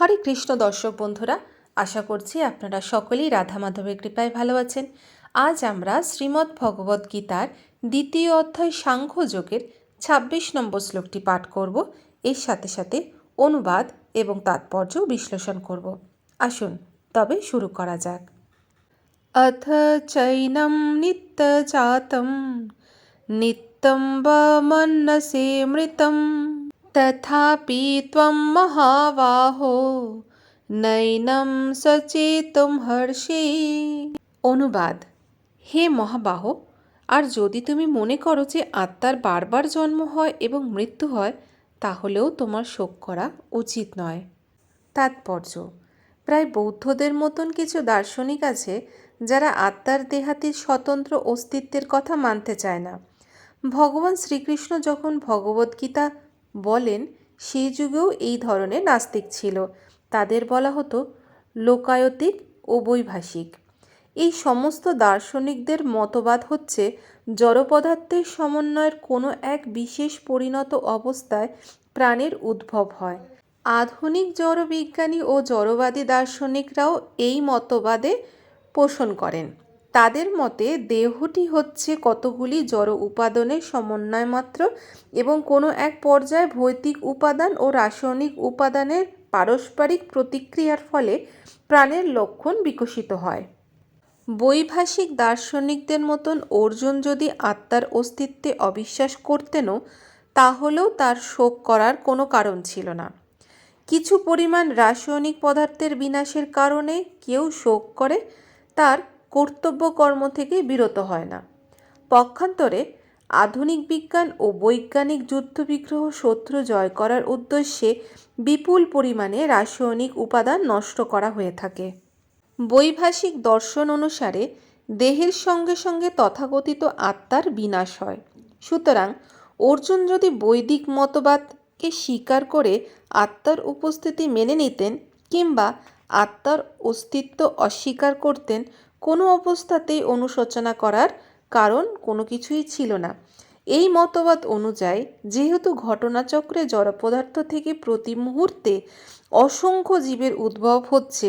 হরে কৃষ্ণ দর্শক বন্ধুরা, আশা করছি আপনারা সকলেই রাধা মাধবের কৃপায় ভালো আছেন। আজ আমরা শ্রীমদ্ ভগবদ্ গীতার দ্বিতীয় অধ্যায় সাংখ্যযোগের ২৬ নম্বর শ্লোকটি পাঠ করব। এর সাথে সাথে অনুবাদ এবং তাৎপর্য বিশ্লেষণ করব। আসুন, তবে শুরু করা যাক। অথ চৈনম নিত্যজাতম, নিত্যম বা মন্নসে মৃতম। तथापि त्वं महाबाहो নৈনম সচেতম হর্ষে অনুবাদ হে মহাবাহ আর যদি তুমি মনে করো যে আত্মার বারবার জন্ম হয় এবং মৃত্যু হয় তাহলেও তোমার শোক করা উচিত নয় তাৎপর্য প্রায় বৌদ্ধদের মতন কিছু দার্শনিক আছে যারা আত্মার দেহাতির স্বতন্ত্র অস্তিত্বের কথা মানতে চায় না ভগবান শ্রীকৃষ্ণ যখন ভগবদ্গীতা বলেন, সেই যুগেও এই ধরনের নাস্তিক ছিল। তাদের বলা হতো, লোকায়তিক ও বৈভাষিক এই সমস্ত দার্শনিকদের মতবাদ হচ্ছে, জড়পদার্থের সমন্বয়ের কোনো এক বিশেষ পরিণত অবস্থায় প্রাণের উদ্ভব হয়। আধুনিক জড়বিজ্ঞানী ও জড়বাদী দার্শনিকরাও এই মতবাদে পোষণ করেন। তাদের মতে দেহটি হচ্ছে কতগুলি জড় উপাদানের সমন্বয় মাত্র এবং কোনো এক পর্যায়ে ভৌতিক উপাদান ও রাসায়নিক উপাদানের পারস্পরিক প্রতিক্রিয়ার ফলে প্রাণের লক্ষণ বিকশিত হয়। বৈভাষিক দার্শনিকদের মতন অর্জুন যদি আত্মার অস্তিত্বে অবিশ্বাস করতেনও, তাহলেও তার শোক করার কোনো কারণ ছিল না। কিছু পরিমাণ রাসায়নিক পদার্থের বিনাশের কারণে কেউ শোক করে, তার কর্তব্য কর্ম থেকে বিরত হয় না। পক্ষান্তরে আধুনিক বিজ্ঞান ও বৈজ্ঞানিক যুদ্ধবিগ্রহ শত্রু জয় করার উদ্দেশ্যে বিপুল পরিমাণে রাসায়নিক উপাদান নষ্ট করা হয়ে থাকে। বৈভাষিক দর্শন অনুসারে দেহের সঙ্গে সঙ্গে তথাকথিত আত্মার বিনাশ হয়। সুতরাং অর্জুন যদি বৈদিক মতবাদকে স্বীকার করে আত্মার উপস্থিতি মেনে নিতেন কিংবা আত্মার অস্তিত্ব অস্বীকার করতেন কোনো অবস্থাতেই অনুশোচনা করার কারণ কোনো কিছুই ছিল না। এই মতবাদ অনুযায়ী, যেহেতু ঘটনাচক্রে জড়পদার্থ থেকে প্রতি মুহূর্তে অসংখ্য জীবের উদ্ভব হচ্ছে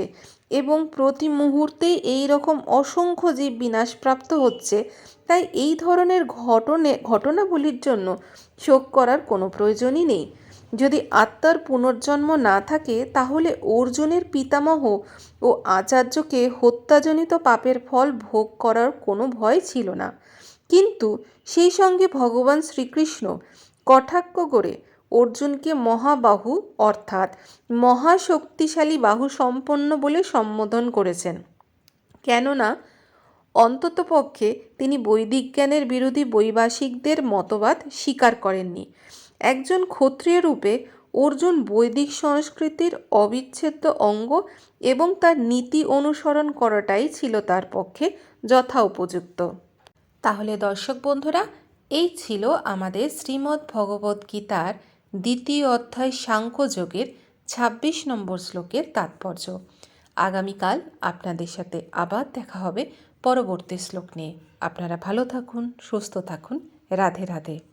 এবং প্রতি মুহূর্তেই এই রকম অসংখ্য জীব বিনাশপ্রাপ্ত হচ্ছে, তাই এই ধরনের ঘটনে ঘটনাগুলির জন্য শোক করার কোনো প্রয়োজনই নেই। যদি আত্মার পুনর্জন্ম না থাকে, তাহলে অর্জুনের পিতামহ ও আচার্যকে হত্যাজনিত পাপের ফল ভোগ করার কোনো ভয় ছিল না। কিন্তু সেই সঙ্গে ভগবান শ্রীকৃষ্ণ কটাক্ষ করে অর্জুনকে মহাবাহু অর্থাৎ মহাশক্তিশালী বাহু সম্পন্ন বলে সম্বোধন করেছেন। কেননা, অন্ততপক্ষে তিনি বৈদিক জ্ঞানের বিরোধী বৈবাসিকদের মতবাদ স্বীকার করেননি। একজন ক্ষত্রিয় রূপে অর্জুন বৈদিক সংস্কৃতির অবিচ্ছেদ্য অঙ্গ এবং তার নীতি অনুসরণ করাটাই ছিল তার পক্ষে যথা উপযুক্ত তাহলে দর্শক বন্ধুরা, এই ছিল আমাদের শ্রীমদ্ ভগবদ্ গীতার দ্বিতীয় অধ্যায় সাংখ্যযোগের ছাব্বিশ নম্বর শ্লোকের তাৎপর্য। আগামীকাল আপনাদের সাথে আবার দেখা হবে পরবর্তী শ্লোক নিয়ে। আপনারা ভালো থাকুন, সুস্থ থাকুন। রাধে রাধে।